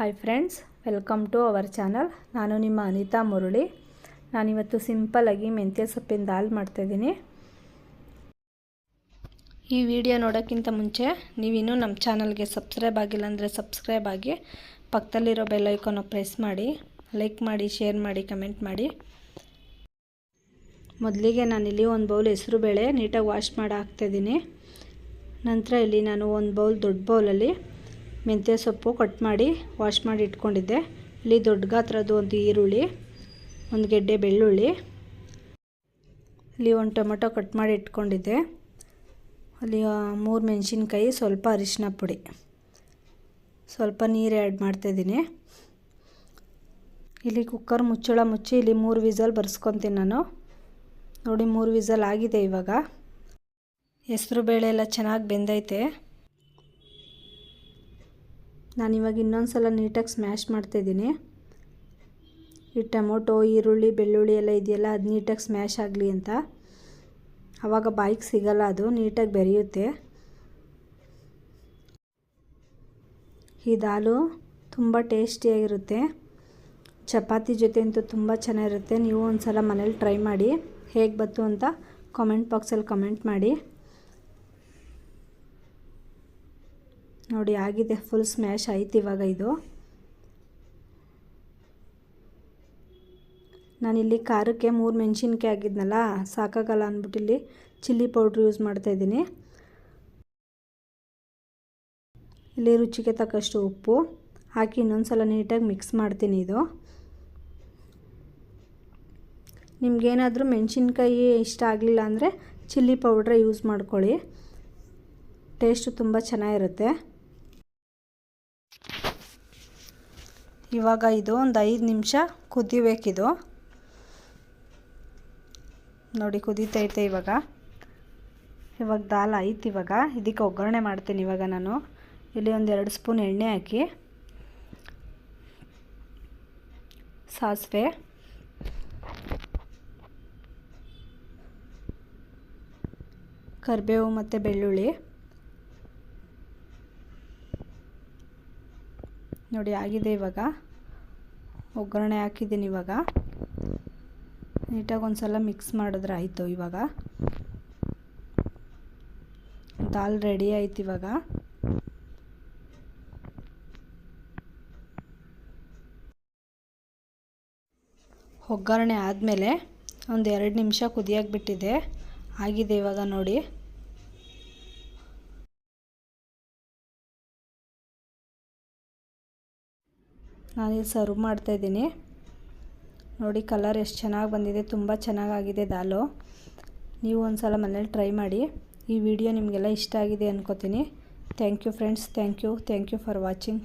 Hi friends welcome to our channel ನಾನು ನಿಮ್ಮ ಅನಿತಾ ಮುರುಳಿ. ನಾನಿವತ್ತು ಸಿಂಪಲ್ಲಾಗಿ ಮೆಂತ್ಯ ಸೊಪ್ಪಿನ ದಾಲ್ ಮಾಡ್ತಾಯಿದ್ದೀನಿ ಈ ವಿಡಿಯೋ ನೋಡೋಕ್ಕಿಂತ ಮುಂಚೆ ನೀವಿನ್ನೂ ನಮ್ಮ ಚಾನಲ್ಗೆ ಸಬ್ಸ್ಕ್ರೈಬ್ ಆಗಿಲ್ಲ ಅಂದರೆ ಸಬ್ಸ್ಕ್ರೈಬ್ ಆಗಿ ಪಕ್ಕದಲ್ಲಿರೋ ಬೆಲ್ ಐಕಾನ ಪ್ರೆಸ್ ಮಾಡಿ ಲೈಕ್ ಮಾಡಿ ಶೇರ್ ಮಾಡಿ ಕಮೆಂಟ್ ಮಾಡಿ. ಮೊದಲಿಗೆ ನಾನಿಲ್ಲಿ ಒಂದು ಬೌಲ್ ಹೆಸರು ಬೇಳೆ ನೀಟಾಗಿ ವಾಶ್ ಮಾಡಿ ಹಾಕ್ತಾಯಿದ್ದೀನಿ ನಂತರ ಇಲ್ಲಿ ನಾನು ಒಂದು ಬೌಲ್ ದೊಡ್ಡ ಬೌಲಲ್ಲಿ ಮೆಂತ್ಯ ಸೊಪ್ಪು ಕಟ್ ಮಾಡಿ ವಾಶ್ ಮಾಡಿ ಇಟ್ಕೊಂಡಿದ್ದೆ. ಇಲ್ಲಿ ದೊಡ್ಡ ಗಾತ್ರದ್ದು ಒಂದು ಈರುಳ್ಳಿ, ಒಂದು ಗೆಡ್ಡೆ ಬೆಳ್ಳುಳ್ಳಿ. ಇಲ್ಲಿ ಒಂದು ಟೊಮೆಟೊ ಕಟ್ ಮಾಡಿ ಇಟ್ಕೊಂಡಿದ್ದೆ. ಅಲ್ಲಿ ಮೂರು ಮೆಣಸಿನ್ಕಾಯಿ, ಸ್ವಲ್ಪ ಅರಿಶಿನ ಪುಡಿ. ಸ್ವಲ್ಪ ನೀರು ಆ್ಯಡ್ ಮಾಡ್ತಾಯಿದ್ದೀನಿ ಇಲ್ಲಿ ಕುಕ್ಕರ್ ಮುಚ್ಚಳ ಮುಚ್ಚಿ ಇಲ್ಲಿ ಮೂರು ವಿಸಲ್ ಬರ್ಸ್ಕೊತೀನಿ ನಾನು. ನೋಡಿ, ಮೂರು ವಿಸಲ್ ಆಗಿದೆ ಇವಾಗ. ಹೆಸರು ಬೇಳೆ ಎಲ್ಲ ಚೆನ್ನಾಗಿ ಬೆಂದೈತೆ. ನಾನಿವಾಗ ಇನ್ನೊಂದು ಸಲ ನೀಟಾಗಿ ಸ್ಮ್ಯಾಶ್ ಮಾಡ್ತಾಯಿದ್ದೀನಿ ಈ ಟೊಮೊಟೊ, ಈರುಳ್ಳಿ, ಬೆಳ್ಳುಳ್ಳಿ ಎಲ್ಲ ಇದೆಯಲ್ಲ, ಅದು ನೀಟಾಗಿ ಸ್ಮ್ಯಾಶ್ ಆಗಲಿ ಅಂತ. ಆವಾಗ ಬಾಯಿಗೆ ಸಿಗಲ್ಲ ಅದು ನೀಟಾಗಿ ಬೆರೆಯುತ್ತೆ. ಈ ದಾಲು ತುಂಬ ಟೇಸ್ಟಿಯಾಗಿರುತ್ತೆ ಚಪಾತಿ ಜೊತೆ ಅಂತೂ ತುಂಬ ಚೆನ್ನಾಗಿರುತ್ತೆ. ನೀವು ಒಂದು ಸಲ ಮನೇಲಿ ಟ್ರೈ ಮಾಡಿ, ಹೇಗೆ ಬಂತು ಅಂತ ಕಾಮೆಂಟ್ ಬಾಕ್ಸಲ್ಲಿ ಕಮೆಂಟ್ ಮಾಡಿ. ನೋಡಿ, ಆಗಿದೆ. ಫುಲ್ ಸ್ಮ್ಯಾಶ್ ಆಯ್ತು ಇವಾಗ ಇದು. ನಾನಿಲ್ಲಿ ಖಾರಕ್ಕೆ ಮೂರು ಮೆಣಸಿನ್ಕಾಯಿ ಆಗಿದ್ನಲ್ಲ, ಸಾಕಾಗಲ್ಲ ಅಂದ್ಬಿಟ್ಟು ಇಲ್ಲಿ ಚಿಲ್ಲಿ ಪೌಡ್ರ್ ಯೂಸ್ ಮಾಡ್ತಾಯಿದ್ದೀನಿ ಇಲ್ಲಿ ರುಚಿಗೆ ತಕ್ಕಷ್ಟು ಉಪ್ಪು ಹಾಕಿ ಇನ್ನೊಂದು ಸಲ ನೀಟಾಗಿ ಮಿಕ್ಸ್ ಮಾಡ್ತೀನಿ ಇದು. ನಿಮಗೇನಾದರೂ ಮೆಣಸಿನ್ಕಾಯಿ ಇಷ್ಟ ಆಗಲಿಲ್ಲ ಅಂದರೆ ಚಿಲ್ಲಿ ಪೌಡ್ರೇ ಯೂಸ್ ಮಾಡ್ಕೊಳ್ಳಿ. ಟೇಸ್ಟು ತುಂಬ ಚೆನ್ನಾಗಿರುತ್ತೆ. ಇವಾಗ ಇದು ಒಂದು ಐದು ನಿಮಿಷ ಕುದಿಬೇಕಿದು. ನೋಡಿ ಕುದೀತೈತೆ ಇವಾಗ. ಇವಾಗ ದಾಲ್ ಆಯ್ತು ಇವಾಗ. ಇದಕ್ಕೆ ಒಗ್ಗರಣೆ ಮಾಡ್ತೀನಿ ಇವಾಗ ನಾನು. ಇಲ್ಲಿ ಒಂದು ಎರಡು ಸ್ಪೂನ್ ಎಣ್ಣೆ ಹಾಕಿ. ಸಾಸಿವೆ. ಕರಿಬೇವು ಮತ್ತು ಬೆಳ್ಳುಳ್ಳಿ. ನೋಡಿ, ಆಗಿದೆ ಇವಾಗ. ಒಗ್ಗರಣೆ ಹಾಕಿದ್ದೀನಿ ಇವಾಗ. ನೀಟಾಗಿ ಒಂದು ಸಲ ಮಿಕ್ಸ್ ಮಾಡಿದ್ರೆ ಆಯಿತು ಇವಾಗ. ದಾಲ್ ರೆಡಿ ಆಯ್ತು ಇವಾಗ. ಒಗ್ಗರಣೆ ಆದಮೇಲೆ ಒಂದು ಎರಡು ನಿಮಿಷ ಕುದಿಯೋಕೆ ಬಿಟ್ಟಿದೆ. ಆಗಿದೆ ಇವಾಗ ನೋಡಿ. ನಾನಿಲ್ಲಿ ಸರ್ವ್ ಮಾಡ್ತಾಯಿದ್ದೀನಿ ನೋಡಿ ಕಲರ್ ಎಷ್ಟು ಚೆನ್ನಾಗಿ ಬಂದಿದೆ, ತುಂಬ ಚೆನ್ನಾಗಾಗಿದೆ ದಾಲು. ನೀವು ಒಂದು ಸಲ ಮನೇಲಿ ಟ್ರೈ ಮಾಡಿ. ಈ ವಿಡಿಯೋ ನಿಮಗೆಲ್ಲ ಇಷ್ಟ ಆಗಿದೆ ಅಂದ್ಕೋತೀನಿ thank you friends, thank you thank you for watching.